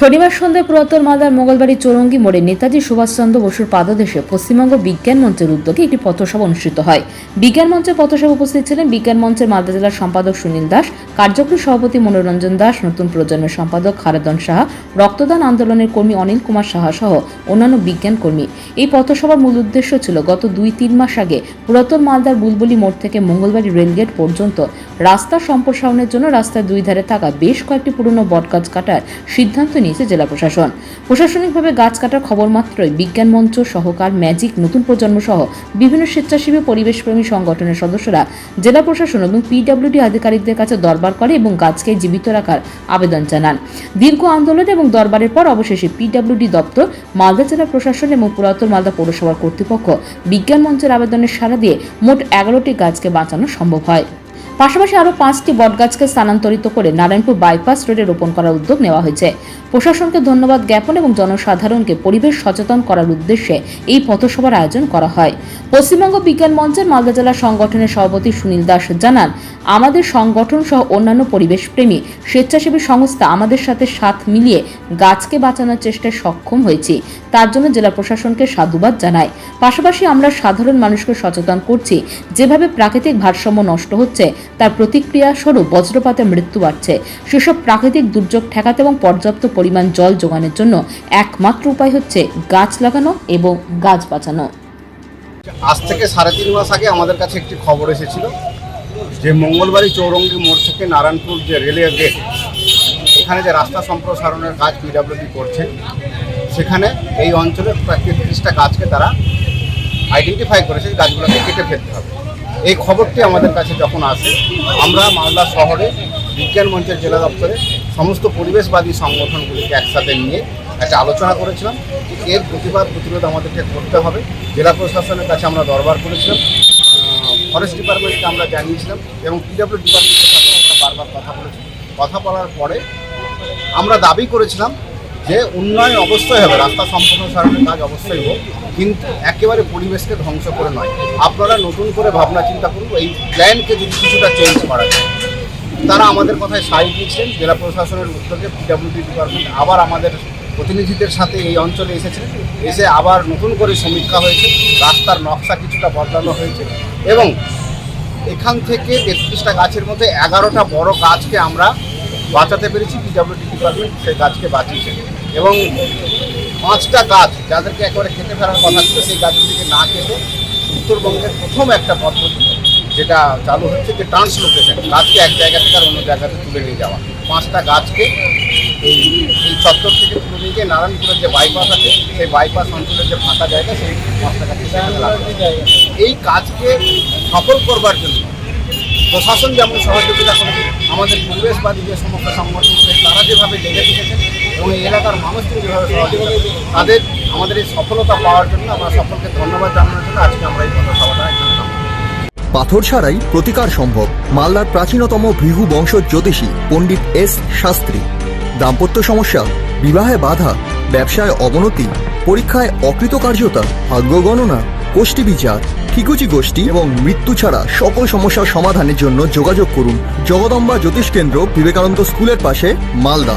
শনিবার সন্ধ্যায় পুরাতন মালদার মোগলবাড়ি চৌরঙ্গি মোড়ে নেতাজি সুভাষচন্দ্র বসুর পাদদেশে পশ্চিমবঙ্গ বিজ্ঞান মঞ্চের উদ্যোগে একটি পথসভা অনুষ্ঠিত হয়। বিজ্ঞান মঞ্চের পথসভা উপস্থিত ছিলেন বিজ্ঞান মঞ্চের মালদা জেলার সম্পাদক সুনীল দাস, কার্যকরী সভাপতি মনোরঞ্জন দাস, নতুন প্রজন্মের সম্পাদক খারাদন সাহা, রক্তদান আন্দোলনের কর্মী অনিল কুমার সাহা সহ অন্যান্য বিজ্ঞান কর্মী। এই পথসভার মূল উদ্দেশ্য ছিল গত দুই তিন মাস আগে পুরাতন মালদার বুলবুলি মোড় থেকে মঙ্গলবাড়ি রেলগেট পর্যন্ত রাস্তার সম্প্রসারণের জন্য রাস্তার দুই ধারে থাকা বেশ কয়েকটি পুরনো বটগাছ কাটার সিদ্ধান্ত নিয়েছে জেলা প্রশাসন। প্রশাসনিকভাবে গাছ কাটার খবর মাত্রই বিজ্ঞান মঞ্চ, সহকার, ম্যাজিক, নতুন প্রজন্ম সহ বিভিন্ন স্বেচ্ছাসেবী পরিবেশপ্রেমী সংগঠনের সদস্যরা জেলা প্রশাসন এবং পিডব্লিউডি আধিকারিকদের কাছে দরবার করে এবং গাছকে জীবিত রাখার আবেদন জানান। দীর্ঘ আন্দোলন এবং দরবারের পর অবশেষে পিডব্লিউডি দপ্তর, মালদা জেলা প্রশাসন এবং পুরাতন মালদা পৌরসভার কর্তৃপক্ষ বিজ্ঞান মঞ্চের আবেদনের সাড়া দিয়ে মোট এগারোটি গাছকে বাঁচানো সম্ভব হয়। পাশাপাশি আরও পাঁচটি বটগাছকে স্থানান্তরিত করে নারায়ণপুর বাইপাস রোডে রোপণ করার উদ্যোগ নেওয়া হয়েছে। প্রশাসনকে ধন্যবাদ জ্ঞাপন এবং জনসাধারণকে পরিবেশ সচেতন করার উদ্দেশ্যে এই পথসভার আয়োজন করা হয়। পশ্চিমবঙ্গ বিজ্ঞান মঞ্চের মালদা জেলা সংগঠনের সভাপতি সুনীল দাস জানান, আমাদের সংগঠন সহ অন্যান্য পরিবেশপ্রেমী স্বেচ্ছাসেবী সংস্থা আমাদের সাথে সাথ মিলিয়ে গাছকে বাঁচানোর চেষ্টায় সক্ষম হয়েছি। তার জন্য জেলা প্রশাসনকে সাধুবাদ জানায় পাশাপাশি আমরা সাধারণ মানুষকে সচেতন করছি। যেভাবে প্রাকৃতিক ভারসাম্য নষ্ট হচ্ছে তার প্রতিক্রিয়া স্বরূপ বজ্রপাতে মৃত্যু বাড়ছে। সেসব প্রাকৃতিক দুর্যোগ ঠেকাতে এবং পর্যাপ্ত পরিমাণ জল যোগানের জন্য একমাত্র উপায় হচ্ছে গাছ লাগানো এবং গাছ বাঁচানো। আজ থেকে সাড়ে তিন মাস আগে আমাদের কাছে একটি খবর এসেছিল যে মঙ্গলবাড়ি চৌরঙ্গি মোড় থেকে নারায়ণপুর যে রেলের গেট এখানে যে রাস্তা সম্প্রসারণের কাজ পিডাব্লিউডি করছে, সেখানে এই অঞ্চলের প্রায় তেত্রিশটা গাছকে তারা আইডেন্টিফাই করেছে গাছগুলোকে কেটে ফেলতে হবে। এই খবরটি আমাদের কাছে যখন আসে, আমরা মালদা শহরে বিজ্ঞান মঞ্চের জেলা দপ্তরে সমস্ত পরিবেশবাদী সংগঠনগুলিকে একসাথে নিয়ে একটা আলোচনা করেছিলাম এর প্রতিবাদ প্রতিরোধ আমাদেরকে করতে হবে। জেলা প্রশাসনের কাছে আমরা দরবার করেছিলাম ফরেস্ট ডিপার্টমেন্টকে আমরা জানিয়েছিলাম এবং পিডাব্লিউ ডিপার্টমেন্টের সাথেও আমরা বারবার কথা বলেছি কথা বলার পরে আমরা দাবি করেছিলাম যে উন্নয়ন অবশ্যই হবে, রাস্তা সম্প্রসারণের কাজ অবশ্যই হোক, কিন্তু একেবারে পরিবেশকে ধ্বংস করে নয়। আপনারা নতুন করে ভাবনা চিন্তা করুন, এই প্ল্যানকে যদি কিছুটা চেঞ্জ করা যায়। তারা আমাদের কথায় সাই দিয়েছিলেন জেলা প্রশাসনের উদ্যোগে পিডব্লিউডি ডিপার্টমেন্ট আবার আমাদের প্রতিনিধিদের সাথে এই অঞ্চলে এসেছিলেন এসে আবার নতুন করে সমীক্ষা হয়েছে, রাস্তার নকশা কিছুটা বদলানো হয়েছে এবং এখান থেকে তেত্রিশটা গাছের মধ্যে এগারোটা বড় গাছকে আমরা বাঁচাতে পেরেছি পিডব্লিউডি ডিপার্টমেন্ট সেই গাছকে বাঁচিয়েছে। এবং পাঁচটা গাছ, যাদেরকে একেবারে কেটে ফেলার কথা ছিল, সেই গাছগুলিকে না কেটে উত্তরবঙ্গের প্রথম একটা পদ্ধতি যেটা চালু হচ্ছে, যে ট্রান্সলোকেশন, গাছকে এক জায়গা থেকে আর অন্য জায়গাতে তুলে নিয়ে যাওয়া পাঁচটা গাছকে এই এই চত্বর থেকে তুলে নিয়ে গিয়ে নারায়ণপুরের যে বাইপাস আছে, সেই বাইপাস অঞ্চলের যে ফাঁকা জায়গা, সেই পাঁচটা গাছে সেখানে লাগানো হয়েছে। এই কাজকে সফল করবার জন্য প্রশাসন যেমন সহযোগিতা করেছে, আমাদের পরিবেশবাদী যে সমস্ত সংগঠন তারা যেভাবে লেগে থেকেছেন এবং এলাকার যেভাবে সহযোগিতা তাদের আমাদের এই সফলতা পাওয়ার জন্য আমরা সকলকে ধন্যবাদ জানানোর জন্য আজকে আমরা এই পাথর ছাড়াই প্রতিকার সম্ভব মালদার প্রাচীনতম ভৃহু বংশ জ্যোতিষী পণ্ডিত এস শাস্ত্রী। দাম্পত্য সমস্যা, বিবাহে বাধা, ব্যবসায় অবনতি, পরীক্ষায় অকৃতকার্যতা, ভাগ্য গণনা গোষ্ঠী বিচার, ঠিকুচি গোষ্ঠী এবং মৃত্যু ছাড়া সকল সমস্যার সমাধানের জন্য যোগাযোগ করুন জগদম্বা জ্যোতিষ কেন্দ্র বিবেকানন্দ স্কুলের পাশে, Malda.